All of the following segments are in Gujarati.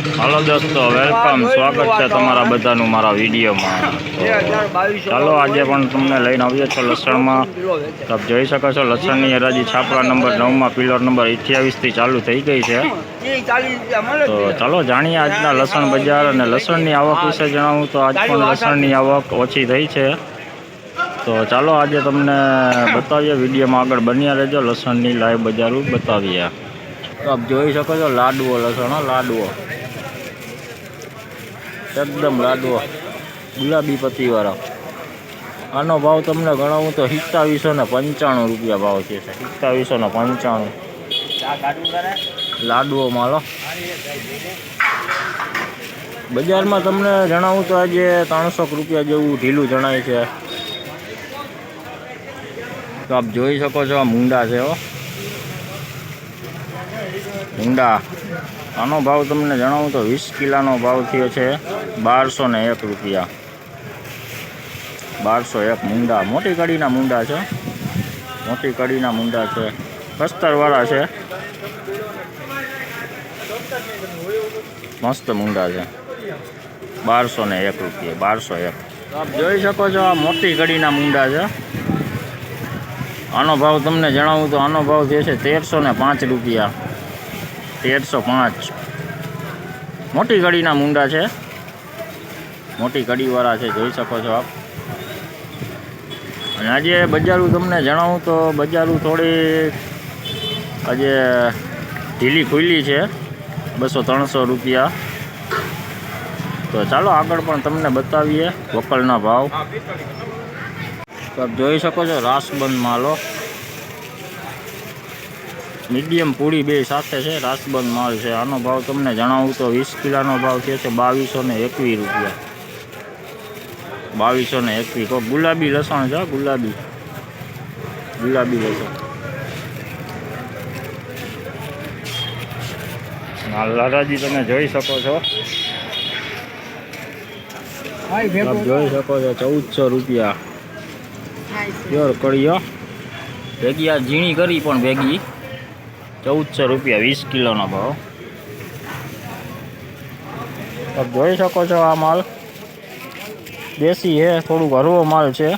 હાલો દોસ્તો વેલકમ સ્વાગત છે તમારા બધાનું મારા વિડીયોમાં. ચાલો આજે પણ તમને લઈને આવીએ છો લસણમાં. તમે જોઈ શકો છો લસણની હરાજી છાપરા નંબર નવમાં પિલર નંબર અઠ્યાવીસથી ચાલુ થઈ ગઈ છે. તો ચાલો જાણીએ આજના લસણ બજાર અને લસણની આવક વિશે જણાવું. તો આજ પણ લસણની આવક ઓછી થઈ છે. તો ચાલો આજે તમને બતાવીએ. વિડીયોમાં આગળ બન્યા રહેજો લસણની લાઈવ બજારો બતાવીએ. તો આપ જોઈ શકો છો લાડવો લસણ લાડવો. એકદમ લાડવો. ગુલાબી પત્તીવાળો. આનો ભાવ તમને ગણાવું તો સિત્તાવીસો ને પંચાણું રૂપિયા ભાવ છે સિત્તાવીસો ને પંચાણું. લાડવો માલો બજારમાં તમને જણાવું તો આજે ત્રણસો રૂપિયા જેવું ઢીલું જણાય છે. તો આપ જોઈ શકો છો આ મુંડા છે, હો. મુંડા. આનો ભાવ તમને જણાવું તો વીસ કિલાનો ભાવ થયો છે. બારસો ને એક રૂપિયા. બારસો એક મુંડા. મોટી કડીના મુંડા છે. મોટી કડીના મુંડા છે. કસ્તરવાળા છે. મસ્ત મુંડા છે. બારસો ને એક રૂપિયા. બારસો એક. આપ જોઈ શકો છો આ મોટી કડીના મુંડા છે. આનો ભાવ તમને જણાવું તો આનો ભાવ જે છે તેરસો ને પાંચ રૂપિયા. તેરસો પાંચ. મોટી કડીના મુંડા છે. મોટી કડીવાળા છે, જોઈ શકો છો આપ. અને આજે બજારું તમને જણાવું તો બજારું થોડી આજે ઢીલી ખુલ્લી છે, બસો ત્રણસો રૂપિયા. તો ચાલો આગળ પણ તમને બતાવીએ વકલના ભાવ. તો જોઈ શકો છો રાસબંધ માલો. મીડિયમ પૂરી બે સાથે છે, રાસબંધ માલ છે. આનો ભાવ તમને જણાવું તો વીસ કિલાનો ભાવ છે, બાવીસો ને એકવીસ રૂપિયા. બાવીસો ને એકવી તો ગુલાબી લસણ છે ગુલાબી. ગુલાબી લસણ. લાલાજી તમે જોઈ શકો છો. જોઈ શકો છો ચૌદસો રૂપિયા. પ્યોર કળીઓ ભેગી આ ઝીણી કરી પણ ભેગી. ચૌદસો રૂપિયા વીસ કિલોનો ભાવ. જોઈ શકો છો આ માલ. દેશી છે થોડુંક હરવો માલ છે.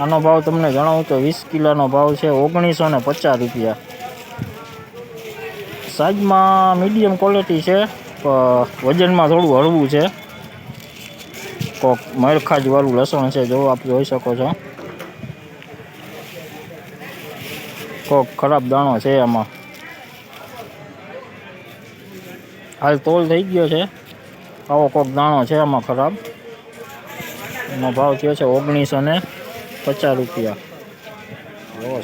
આનો ભાવ તમને જણાવું તો વીસ કિલોનો ભાવ છે, ઓગણીસો ને પચાસ રૂપિયા. સાઈઝમાં મીડિયમ ક્વોલિટી છે વજનમાં થોડું હળવું છે. કોક મરખાજવાળું લસણ છે, જો આપ જોઈ શકો છો. કોક ખરાબ દાણો છે આમાં. હાલ તોલ થઈ ગયો છે. આવો કોક દાણો છે આમાં ખરાબ. એનો ભાવ થયો છે ઓગણીસો ને પચાસ રૂપિયા.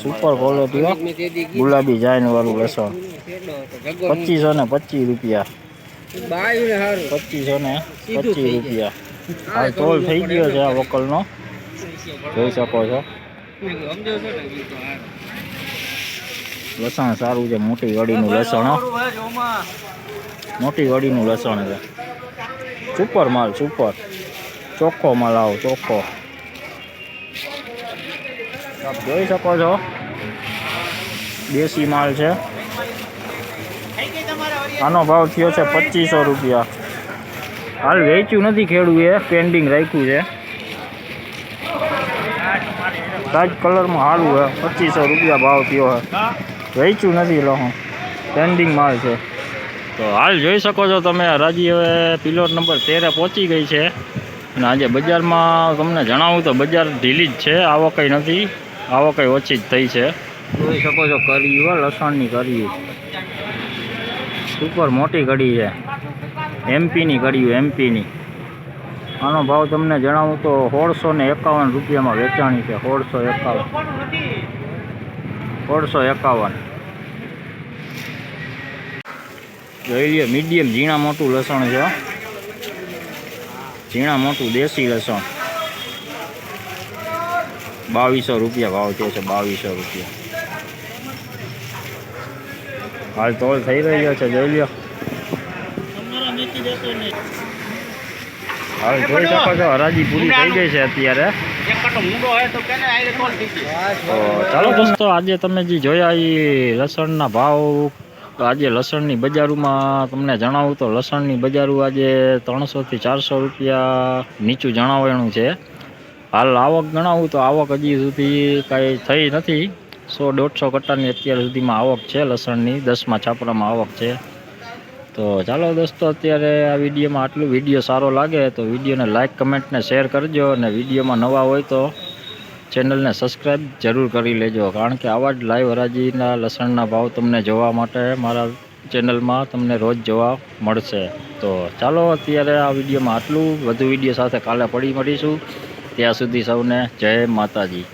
સુપર ક્વોલિટી ગુલાબી જાઈન વાળું લસણ. પચીસો ને પચીસ રૂપિયા. પચીસો ને પચીસ રૂપિયા. હાલ તોલ થઈ ગયો છે આ વકલનો. જોઈ શકો છો. લસણ સારું છે, મોટી વડીનું લસણ મોટી ગળીનું લસણ છે. સુપર માલ સુપર ચોખ્ખો માલ આવો ચોખ્ખો આપ જોઈ શકો છો. દેશી માલ છે. આનો ભાવ થયો છે પચીસો રૂપિયા. હાલ વેચ્યું નથી ખેડૂએ પેન્ડિંગ રાખ્યું છે. તાજ કલરમાં સારું છે, પચીસો રૂપિયા ભાવ થયો છે. વેચ્યું નથી લહું પેન્ડિંગ માલ છે. તો હાલ જોઈ શકો છો તમે રાજી હવે પિલોટ નંબર તેરે પહોંચી ગઈ છે. અને આજે બજારમાં તમને જણાવું તો બજાર ઢીલી જ છે આવકઈ નથી આવકઈ ઓછી જ થઈ છે. જોઈ શકો છો કરી હોય લસણની કરી સુપર મોટી કડી છે. એમપીની કડી એમપીની. આનો ભાવ તમને જણાવું તો સોળસો ને એકાવન રૂપિયામાં વેચાણી છે, સોળસો એકાવન. સોળસો એકાવન. જોઈ લઈએ મીડિયમ ઝીણા મોટું લસણ છે. ઝીણા મોટું દેશી લસણ. બાવીસો રૂપિયા ભાવ થયો છે બાવીસો રૂપિયા. હાલ તોલ થઈ રહ્યો છે જોઈ લ્યો. હાલ જોઈ શકો છો હરાજી પૂરી થઈ ગઈ છે અત્યારે. તો ચાલો દોસ્તો આજે તમે જે જોયા એ લસણના ભાવ તો આજે લસણની બજારોમાં તમને જણાવું તો લસણની બજારો આજે ત્રણસોથી ચારસો રૂપિયા નીચું જણાવવાનું છે. હાલ આવક ગણાવું તો આવક હજી સુધી કાંઈ થઈ નથી. સો દોઢસો કટ્ટાની અત્યાર સુધીમાં આવક છે લસણની, દસમાં છાપરામાં આવક છે. તો ચાલો દોસ્તો, અત્યારે આ વિડીયોમાં આટલું. વીડિયો સારો લાગે તો વિડીયોને લાઇક કમેન્ટને શેર કરજો અને વિડીયોમાં નવા હોય તો ચેનલને સબસ્ક્રાઈબ જરૂર કરી લેજો, કારણ કે આવા જ લાઈવ હરાજીના લસણના ભાવ તમને જોવા માટે મારા ચેનલમાં તમને રોજ જોવા મળશે. તો ચાલો અત્યારે આ વિડીયોમાં આટલું. વધુ વીડિયો સાથે કાલે પડી મળીશું. ત્યાં સુધી સૌને જય માતાજી.